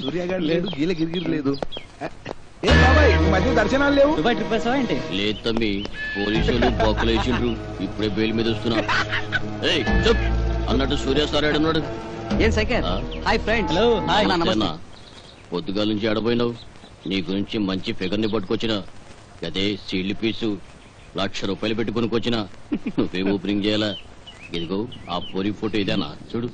సూర్యగాడు లేడు గీల గిరిగిరి లేదు. ఏ బాబాయ్ ఈ మధ్య దర్శనాలు లేవు? దుబాయ్ ట్రిప్ వేసావా ఏంటి? లేదు తమ్మి. పోలీసులు బొక్కలు వేసిండ్రు ఇప్పుడే బెయిల్ మీద వస్తున్నా. ఏయ్ చెప్ అన్నట్టు సూర్య సార్ ఏడున్నాడు? ఏం Shankar? Hi friend hello hi? పొద్దుగాల నుంచి ఆడపోయినావు నీ గురించి మంచి ఫిగర్ని పట్టుకొచ్చిన. అదే సీల్డ్ పీసు. లక్ష రూపాయలు పెట్టి కొనుక్కొచ్చిన. నువ్వేం ఓపెనింగ్ చేయాలా? ఇదిగో ఆ పోరి ఫోటో ఇదేనా? చూడు.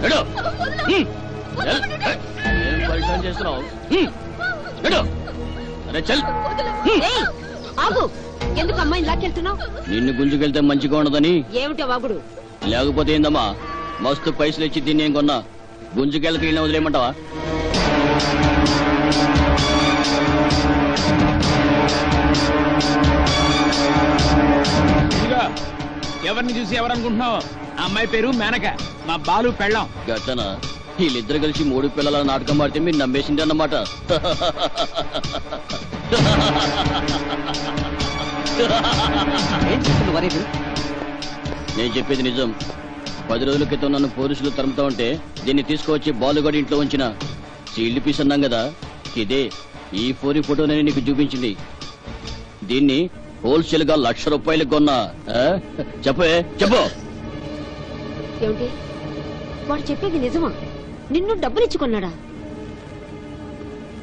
ఏం పరిశ్రమ చేస్తున్నావు? హ్మ్. నడు. అరే చల్. ఆగు. ఎందుకు అమ్మాయిని లాక్కెళ్తున్నావు నిన్ను గుంజుకెళ్తే మంచిగా ఉండదని. ఏమిటో వాగుడు. లేకపోతే ఏందమ్మా? మస్తు పైసలు ఇచ్చి దీన్ని ఏం కొన్నా? గుంజుకెళ్ళకి వెళ్ళిన వదిలేయమంటావా? ఎవరిని చూసి ఎవరనుకుంటున్నావు? ఆ అమ్మాయి పేరు మేనక. మా బాలు పెళ్ళాం. గట్టన వీళ్ళిద్దరు కలిసి మూడు పిల్లల నాటకం ఆడితే మీరు నమ్మేసింది అన్నమాట ఏం నేను చెప్పేది నిజం. పది రోజుల క్రితం నన్ను పోలీసులు తరుముతా ఉంటే దీన్ని తీసుకువచ్చి బాలుగడి ఇంట్లో ఉంచిన. సీల్డ్ పీస్ అన్నాం కదా? ఇదే. ఈ ఫోరి ఫోటోని నీకు చూపించింది. దీన్ని హోల్సేల్గా లక్ష రూపాయలకు కొన్నా. ఆ? చెప్పే చెప్పు. ఏమిటి? వాడు చెప్పేది నిజమా? నిన్ను డబ్బులిచ్చుకున్నాడా?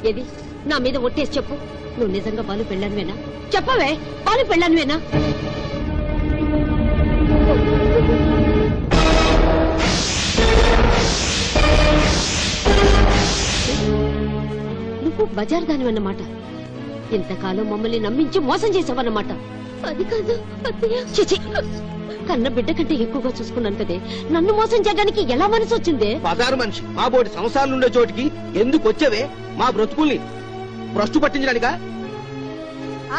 ఏది? నా మీద ఒట్టేసి చెప్పు. నువ్వు నిజంగా బాలు పెళ్ళానువేనా? చెప్పవే బాలు పెళ్ళానువేనా? నువ్వు బజార్ దానివన్నమాట ఇంతకాలం మమ్మల్ని నమ్మించి మోసం చేసావన్నమాట. అది కాదు చిచి కన్న బిడ్డ కంటే ఎక్కువగా చూసుకున్నాను కదే. నన్ను మోసం చేయడానికి ఎలా మనసు వచ్చిందే? పదారు మనిషి మా బోటి సంసారాలు ఉండే చోటికి ఎందుకు వచ్చేవే? మా బ్రతుకుల్ని భ్రష్టు పట్టించడానికా?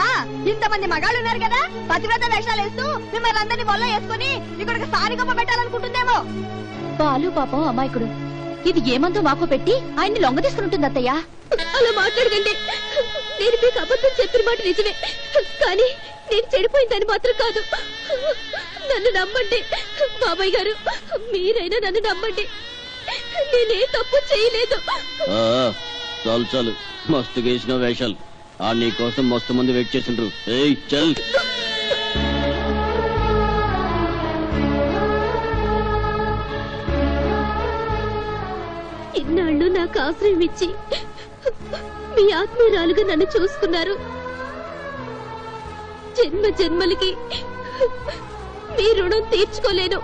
ఆ ఇంతమంది మగాళ్ళు ఉన్నారు కదా పతివ్రత వేషాలు వేస్తూ మిమ్మల్ని అందరినీ బొల్ల వేసుకుని ఇక్కడ స్థానికమ్మ పెట్టాలనుకుంటుందేమో. పాలు పాపం అమాయకుడు. ఇది ఏమందో మాకు పెట్టి ఆయన్ని లొంగ తీసుకుంటుంది అత్తయ్య. అలా మాట్లాడకండి. నేను మీకు అబద్ధం చెప్పిన మాట నిజమే. కానీ నేను చెడిపోయిందని మాత్రం కాదు. నన్ను నమ్మండి బాబాయ్ గారు. మీరైనా నన్ను నమ్మండి. నేనే తప్పు చేయలేదు. చాలు చాలు. మస్తు గేసిన వేషాలు. ఆ నీ కోసం మస్తు మంది వెయిట్ చేసిండ్రు ఏయ్ చల్. ఇన్నాళ్ళు నాకు ఆశ్రయం ఇచ్చి మీ ఆత్మీయురాలుగా నన్ను చూసుకున్నారు. జన్మ జన్మలకి మీ రుణం తీర్చుకోలేను.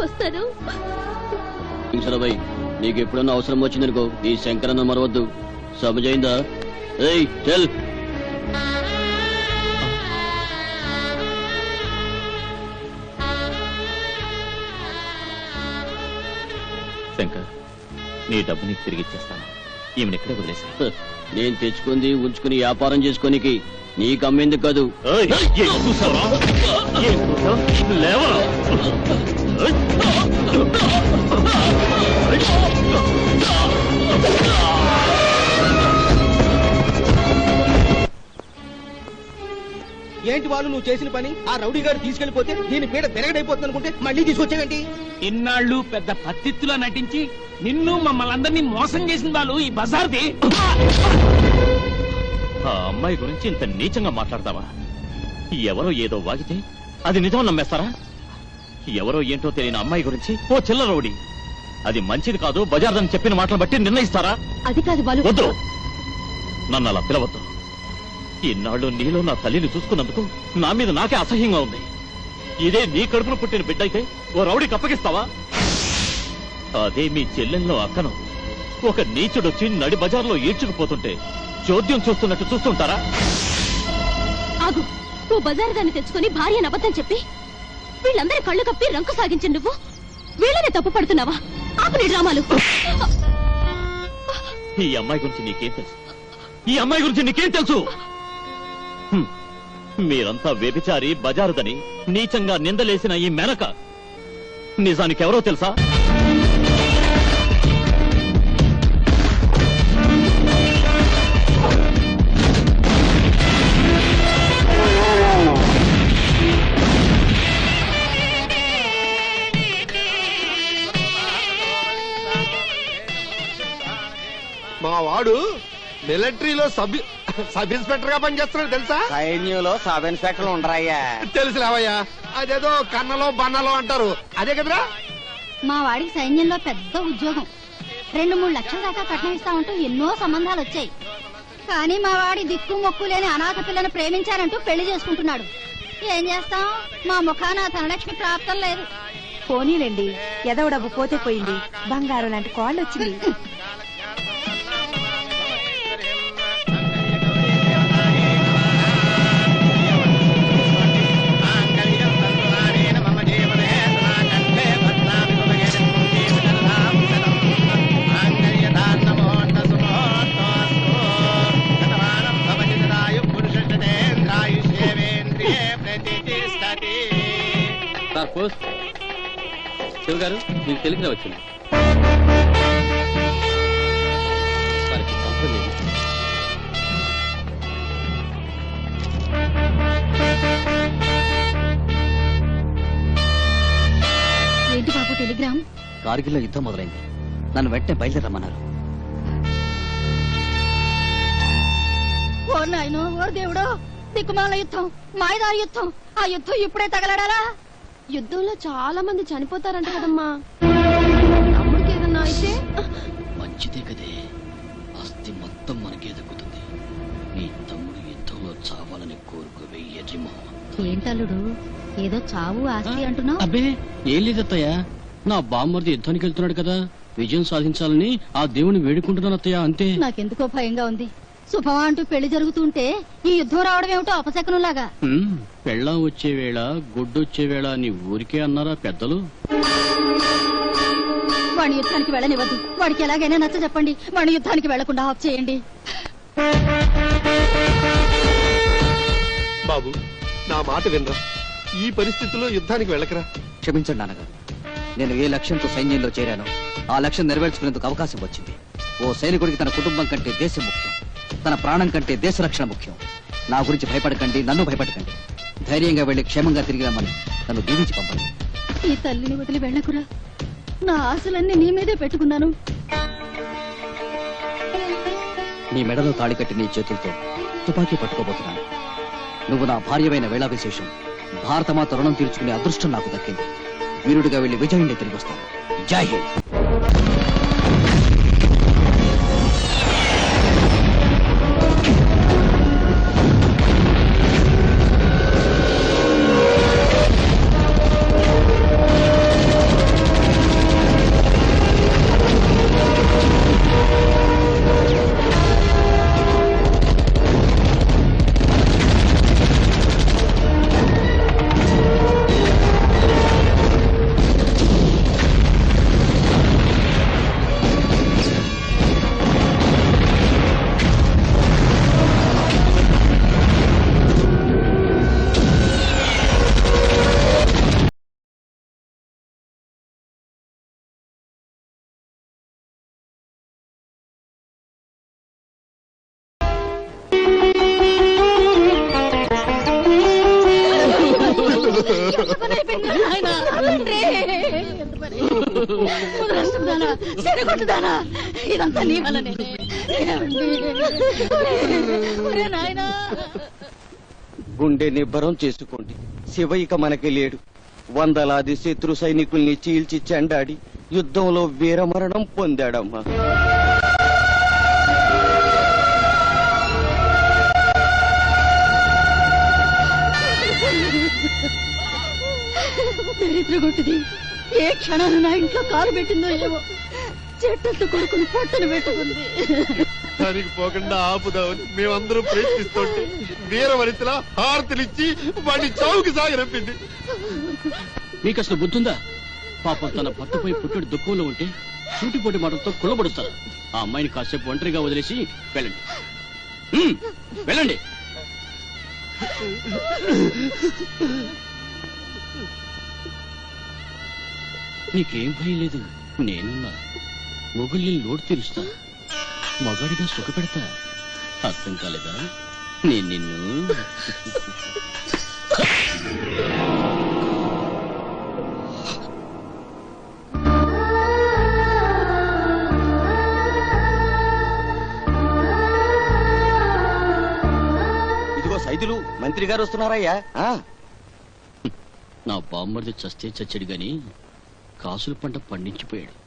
వస్తాను. సరబాయ్ నీకు ఎప్పుడన్నా అవసరం వచ్చిందనుకో ఈ శంకరన్న మరవద్దు. సమజైందా? ఏయ్ చల్. శంకర్ నీ డబ్బు నీకు తిరిగి ఇచ్చేస్తాను. ఈమెను వదిలేసి నేను తెచ్చుకుంది ఉంచుకుని వ్యాపారం చేసుకోనికి నీకు అమ్మేందుకు కాదు ఏంటి వాళ్ళు నువ్వు చేసిన పని ఆ రౌడీ గారు తీసుకెళ్ళిపోతే దీని పీడ బెరగడైపోతుంది అనుకుంటే మళ్ళీ తీసుకొచ్చావేంటి? ఇన్నాళ్ళు పెద్ద పత్తిత్తులా నటించి నిన్ను మమ్మల్ని అందరినీ మోసం చేసిన వాళ్ళు ఈ బజార్ది. ఆ అమ్మాయి గురించి ఇంత నీచంగా మాట్లాడతావా? ఎవరో ఏదో వాగితే అది నిజం నమ్మేస్తారా? ఎవరో ఏంటో తెలియని అమ్మాయి గురించి ఓ చిల్లరౌడి అది మంచిది కాదు బజార్ అని చెప్పిన మాటలు బట్టి నిర్ణయిస్తారా? అది కాదు బాలు. వద్దు. నన్ను అలా పిలవద్దు. ఇన్నాళ్ళు నీలో నా తల్లిని చూసుకున్నందుకు నా మీద నాకే అసహ్యంగా ఉంది. ఇదే నీ కడుపున పుట్టిన బిడ్డ అయితే ఓ రౌడీకి అప్పగిస్తావా అదే మీ చెల్లెల్లో అక్కను. ఒక నీచుడొచ్చి నడి బజార్లో ఈడ్చుకుపోతుంటే చోద్యం చూస్తున్నట్టు చూస్తుంటారా? ఆగు. నువ్వు బజారు దాన్ని తెచ్చుకొని భార్యను అబద్ధం చెప్పి వీళ్ళందరి కళ్ళు కప్పి రంకు సాగించి నువ్వు. వీళ్ళనే తప్పు పడుతున్నావా? ఆపు నీ డ్రామాలు. ఈ అమ్మాయి గురించి నీకేం తెలుసు? ఈ అమ్మాయి గురించి నీకేం తెలుసు. మీరంతా వ్యభిచారి బజారుదని నీచంగా నిందలేసిన ఈ మెనక. నిజానికి ఎవరో తెలుసా? మా వాడు మిలిటరీలో సబ్ సబ్ ఇన్స్పెక్టర్గా పనిచేస్తున్నాడు తెలుసా? సైన్యంలో సబ్ ఇన్స్పెక్టర్లు ఉండరయ్యా. తెలుసులేవయ్యా అదేదో కన్నలో బన్నలో అంటారు. అదే కదరా? మా వాడికి సైన్యంలో పెద్ద ఉద్యోగం. రెండు మూడు లక్షల దాకా కట్నం ఇస్తా ఉంటూ ఎన్నో సంబంధాలు వచ్చాయి. కానీ మా వాడి దిక్కు మొక్కు లేని అనాథ పిల్లను ప్రేమించారంటూ పెళ్ళి చేసుకుంటున్నాడు. ఏం చేస్తాం? మా ముఖాన ధనలక్ష్మి ప్రాప్తం లేదు. పోనీలేండి. ఎదవ డబ్బు పోతే పోయింది. బంగారం లాంటి కాళ్ళు వచ్చింది. పోస్ట్ శివ గారు మీకు తెలిసిన వచ్చింది. ఏంటి బాబు టెలిగ్రామ్? కార్గిల్లో యుద్ధం మొదలైంది. నన్ను వెంటనే బయలుదేరమ్మన్నారు ఓ నాయనో ఓ దేవుడో దిక్కుమాల యుద్ధం మాయదారి యుద్ధం ఆ యుద్ధం ఇప్పుడే తగలడాలా? యుద్ధంలో చాలా మంది చనిపోతారంట కదమ్మా. తమ్ముడికి ఏదన్నా అయితే? మంచిదే కదే. ఆస్తి మొత్తం మనకే దక్కుతుంది నీ తమ్ముడు యుద్ధంలో చావాలని కోరుకోవే యజమా. ఏంటల్లుడు? ఏదో చావు ఆస్తి అంటున్నావు? అబ్బే ఏం లేదత్తయ్య నా బామ్మర్ది యుద్ధానికి వెళ్తున్నాడు కదా. విజయం సాధించాలని ఆ దేవుని వేడుకుంటున్నాను అత్తయ్య అంతే. నాకెందుకో భయంగా ఉంది. శుభమా అంటూ పెళ్ళి జరుగుతుంటే ఈ యుద్ధం రావడం ఏమిటో అపశకనంలాగా. పెళ్ళాం వచ్చే వేళ గుడ్డొచ్చే వేళ నీ ఊరికే అన్నారా పెద్దలు? వాడి యుద్ధానికి వెళ్ళనివ్వద్దు. వాడికి ఎలాగైనా నచ్చ చెప్పండి. వాడి యుద్ధానికి వెళ్ళకుండా ఆఫ్ చేయండి. బాబు నా మాట వినరా. ఈ పరిస్థితిలో యుద్ధానికి వెళ్ళకరా. క్షమించండి నాన్నగారు. నేను ఏ లక్ష్యంతో సైన్యంలో చేరానో ఆ లక్ష్యం నెరవేర్చుకునేందుకు అవకాశం వచ్చింది. ఓ సైనికుడికి తన కుటుంబం కంటే దేశం ముఖ్యం. తన ప్రాణం కంటే దేశ రక్షణ ముఖ్యం. నా గురించి భయపడకండి నన్ను భయపడకండి. ధైర్యంగా వెళ్ళి క్షేమంగా తిరిగి రమ్మని నన్ను దీవించి పంపండి. ఈ తల్లిని వదిలి వెళ్ళకురా. నా ఆశలన్నీ నీ మీదే పెట్టుకున్నాను. నీ మెడలో తాళి కట్టి నీ చేతులతో తుపాకీ పట్టుకోబోతున్నాను. నువ్వు నా భార్యమైన వేళా విశేషం భారతమాత రుణం తీర్చుకునే అదృష్టం నాకు దక్కింది. వీరుడిగా వెళ్ళి విజయుండే తిరిగి వస్తాను. జై హింద్. చెడగొట్టుదానా? ఇదంతా నీ వల్లనే. గుండె నిబ్బరం చేసుకోండి. శివ ఇక మనకి లేడు. వందలాది శత్రు సైనికుల్ని చీల్చి చెండాడి యుద్ధంలో వీరమరణం పొందాడమ్మా. దరిద్ర కొట్టుది. ఏ క్షణాలు నా ఇంట్లో కాలు పెట్టిందో ఏమో. చెట్టంత కొడుకుని పొట్టను పెట్టుకుంది. దానికి పోకుండా ఆపుదామని మేమందరం ప్రయత్నిస్తుంటే వీరవనితలా హారతినిచ్చి వాడిని చావుకి సాగరంపింది మీకు అసలు బుద్ధుందా? పాపం తన భర్తపై పుట్టుడు దుఃఖంలో ఉంటే సూటిపోటి మాటలతో కుళ్ళబడుస్తారు ఆ అమ్మాయిని కాసేపు ఒంటరిగా వదిలేసి వెళ్ళండి. వెళ్ళండి. నీకేం భయం లేదు. నేనున్నా. మొగుల్ని లోటు తీరుస్తా. మగాడిగా సుఖపెడతా. అర్థం కాలేదా? నేను నిన్ను. ఇదిగో సైదులు మంత్రి గారు వస్తున్నారయ్యా. ఆ, నా బామ్మర్ది చస్తే చచ్చాడు గాని కాసుల పంట పండించిపోయాడు.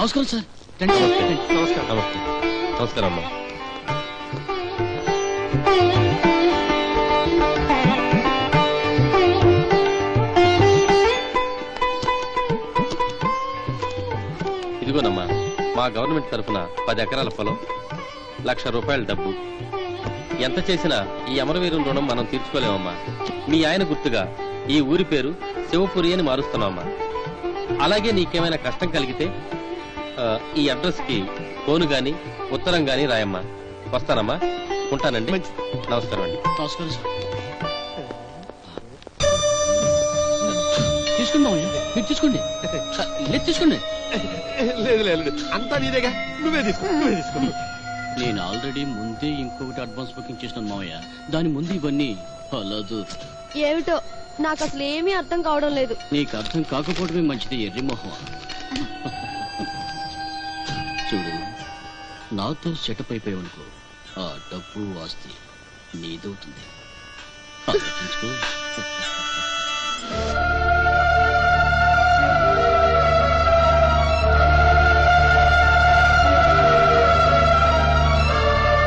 నమస్కారం సార్. రండి సార్, రండి. నమస్కారం. నమస్తే. నమస్కారం అమ్మా. ఇదిగోనమ్మా మా గవర్నమెంట్ తరఫున పది ఎకరాల పొలం లక్ష రూపాయల డబ్బు. ఎంత చేసినా ఈ అమరవీరుల రుణం మనం తీర్చుకోలేమమ్మా. మీ ఆయన గుర్తుగా ఈ ఊరి పేరు శివపురి అని మారుస్తున్నామమ్మా అలాగే నీకేమైనా కష్టం కలిగితే ఈ అడ్రస్కి ఫోన్ గాని ఉత్తరం గాని రాయమ్మా. వస్తానమ్మా. ఉంటానండి. నమస్కారం అండి. నమస్కారం సార్. తీసుకోండి మామయ్య మీరు తీసుకోండి. లేదు తీసుకోండి. లేదు. అంతా నీదేగా? నువ్వే తీసుకో నువ్వే తీసుకో. నేను ఆల్రెడీ ముందే ఇంకొకటి అడ్వాన్స్ బుకింగ్ చేసిన మామయ్య దాని ముందు ఇవన్నీ ఏమిటో? నాకు అసలు ఏమీ అర్థం కావడం లేదు. నీకు అర్థం కాకపోవడమే మంచిది ఎర్రి మొహం చూడు నాతో సెటప్ అయిపోయావనుకో ఆ డబ్బు ఆస్తి నీదవుతుంది. ఆలోచించుకో.